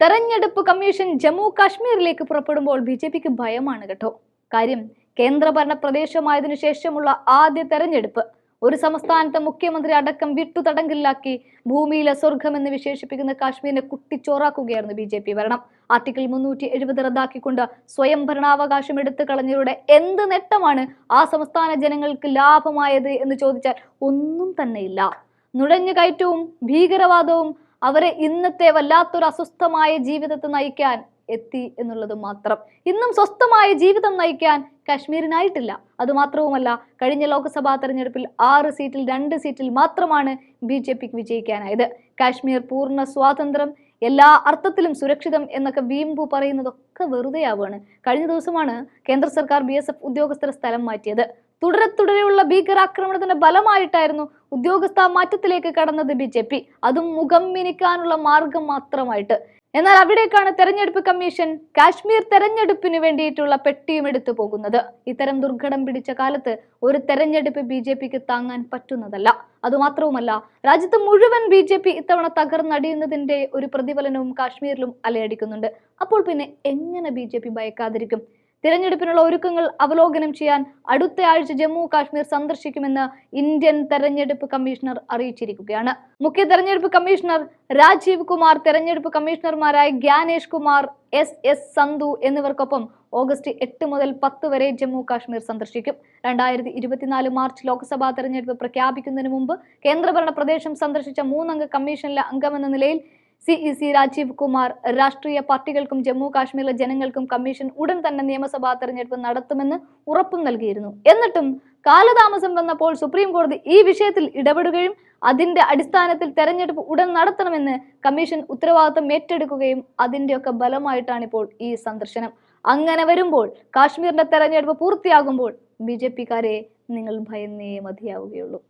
തെരഞ്ഞെടുപ്പ് കമ്മീഷൻ ജമ്മു കാശ്മീരിലേക്ക് പുറപ്പെടുമ്പോൾ B J പിക്ക് ഭയമാണ് കേട്ടോ. കാര്യം കേന്ദ്രഭരണ പ്രദേശമായതിനു ശേഷമുള്ള ആദ്യ തെരഞ്ഞെടുപ്പ് ഒരു സംസ്ഥാനത്തെ മുഖ്യമന്ത്രി അടക്കം വിട്ടുതടങ്കിലാക്കി ഭൂമിയിലെ സ്വർഗമെന്ന് വിശേഷിപ്പിക്കുന്ന കാശ്മീരിനെ കുട്ടിച്ചോറാക്കുകയായിരുന്നു ബി ജെ പി ഭരണം. ആർട്ടിക്കിൾ മുന്നൂറ്റി എഴുപത് റദ്ദാക്കിക്കൊണ്ട് സ്വയം ഭരണാവകാശം എടുത്തു കളഞ്ഞവരുടെ എന്ത് നേട്ടമാണ് ആ സംസ്ഥാന ജനങ്ങൾക്ക് ലാഭമായത് എന്ന് ചോദിച്ചാൽ ഒന്നും തന്നെയില്ല. നുഴഞ്ഞുകയറ്റവും ഭീകരവാദവും അവരെ ഇന്നത്തെ വല്ലാത്തൊരു അസ്വസ്ഥമായ ജീവിതത്തെ നയിക്കാൻ എത്തി എന്നുള്ളത് മാത്രം. ഇന്നും സ്വസ്ഥമായ ജീവിതം നയിക്കാൻ കാശ്മീരിനായിട്ടില്ല. അതുമാത്രവുമല്ല കഴിഞ്ഞ ലോക്സഭാ തെരഞ്ഞെടുപ്പിൽ ആറ് സീറ്റിൽ രണ്ട് സീറ്റിൽ മാത്രമാണ് ബി ജെ പിക്ക് വിജയിക്കാനായത്. കാശ്മീർ പൂർണ സ്വാതന്ത്ര്യം എല്ലാ അർത്ഥത്തിലും സുരക്ഷിതം എന്നൊക്കെ വീമ്പു പറയുന്നതൊക്കെ വെറുതെയാവുകയാണ്. കഴിഞ്ഞ ദിവസമാണ് കേന്ദ്ര സർക്കാർ ബി ഉദ്യോഗസ്ഥരെ സ്ഥലം മാറ്റിയത്. തുടരെ തുടരെയുള്ള ഭീകരാക്രമണത്തിന്റെ ഫലമായിട്ടായിരുന്നു ഉദ്യോഗസ്ഥ മാറ്റത്തിലേക്ക് കടന്നത് ബി ജെ പി. അതും മുഖം മിനിക്കാനുള്ള മാർഗം മാത്രമായിട്ട്. എന്നാൽ അവിടേക്കാണ് തെരഞ്ഞെടുപ്പ് കമ്മീഷൻ കാശ്മീർ തെരഞ്ഞെടുപ്പിന് വേണ്ടിയിട്ടുള്ള പെട്ടിയും എടുത്തു പോകുന്നത്. ഇത്തരം ദുർഘടം പിടിച്ച കാലത്ത് ഒരു തെരഞ്ഞെടുപ്പ് ബി ജെ പിക്ക് താങ്ങാൻ പറ്റുന്നതല്ല. അതുമാത്രവുമല്ല രാജ്യത്ത് മുഴുവൻ ബി ജെ പി ഇത്തവണ തകർന്നടിയുന്നതിന്റെ ഒരു പ്രതിഫലനവും കാശ്മീരിലും അലയടിക്കുന്നുണ്ട്. അപ്പോൾ പിന്നെ എങ്ങനെ ബി ജെ പി ഭയക്കാതിരിക്കും? തിരഞ്ഞെടുപ്പിനുള്ള ഒരുക്കങ്ങൾ അവലോകനം ചെയ്യാൻ അടുത്ത ആഴ്ച ജമ്മു കാശ്മീർ സന്ദർശിക്കുമെന്ന് ഇന്ത്യൻ തെരഞ്ഞെടുപ്പ് കമ്മീഷണർ അറിയിച്ചിരിക്കുകയാണ്. മുഖ്യ തെരഞ്ഞെടുപ്പ് കമ്മീഷണർ രാജീവ് കുമാർ തെരഞ്ഞെടുപ്പ് കമ്മീഷണർമാരായ ഗ്യാനേഷ് കുമാർ എസ് എസ് സന്ധു എന്നിവർക്കൊപ്പം ഓഗസ്റ്റ് എട്ട് മുതൽ പത്ത് വരെ ജമ്മു കാശ്മീർ സന്ദർശിക്കും. രണ്ടായിരത്തി ഇരുപത്തിനാല് മാർച്ച് ലോക്സഭാ തെരഞ്ഞെടുപ്പ് പ്രഖ്യാപിക്കുന്നതിന് മുമ്പ് കേന്ദ്രഭരണ പ്രദേശം സന്ദർശിച്ച മൂന്നംഗ കമ്മീഷനിലെ അംഗമെന്ന നിലയിൽ C E C Rajiv Kumar രാഷ്ട്രീയ പാർട്ടികൾക്കും ജമ്മു കാശ്മീരിലെ ജനങ്ങൾക്കും കമ്മീഷൻ ഉടൻ തന്നെ നിയമസഭാ തെരഞ്ഞെടുപ്പ് നടത്തുമെന്ന് ഉറപ്പും നൽകിയിരുന്നു. എന്നിട്ടും കാലതാമസം വന്നപ്പോൾ സുപ്രീം കോടതി ഈ വിഷയത്തിൽ ഇടപെടുകയും അതിന്റെ അടിസ്ഥാനത്തിൽ തെരഞ്ഞെടുപ്പ് ഉടൻ നടത്തണമെന്ന് കമ്മീഷൻ ഉത്തരവാദിത്തം ഏറ്റെടുക്കുകയും അതിന്റെയൊക്കെ ബലമായിട്ടാണ് ഇപ്പോൾ ഈ സന്ദർശനം. അങ്ങനെ വരുമ്പോൾ കാശ്മീരിന്റെ തെരഞ്ഞെടുപ്പ് പൂർത്തിയാകുമ്പോൾ ബി ജെ പിക്കാരെ നിങ്ങൾ ഭയന്നേ മതിയാവുകയുള്ളൂ.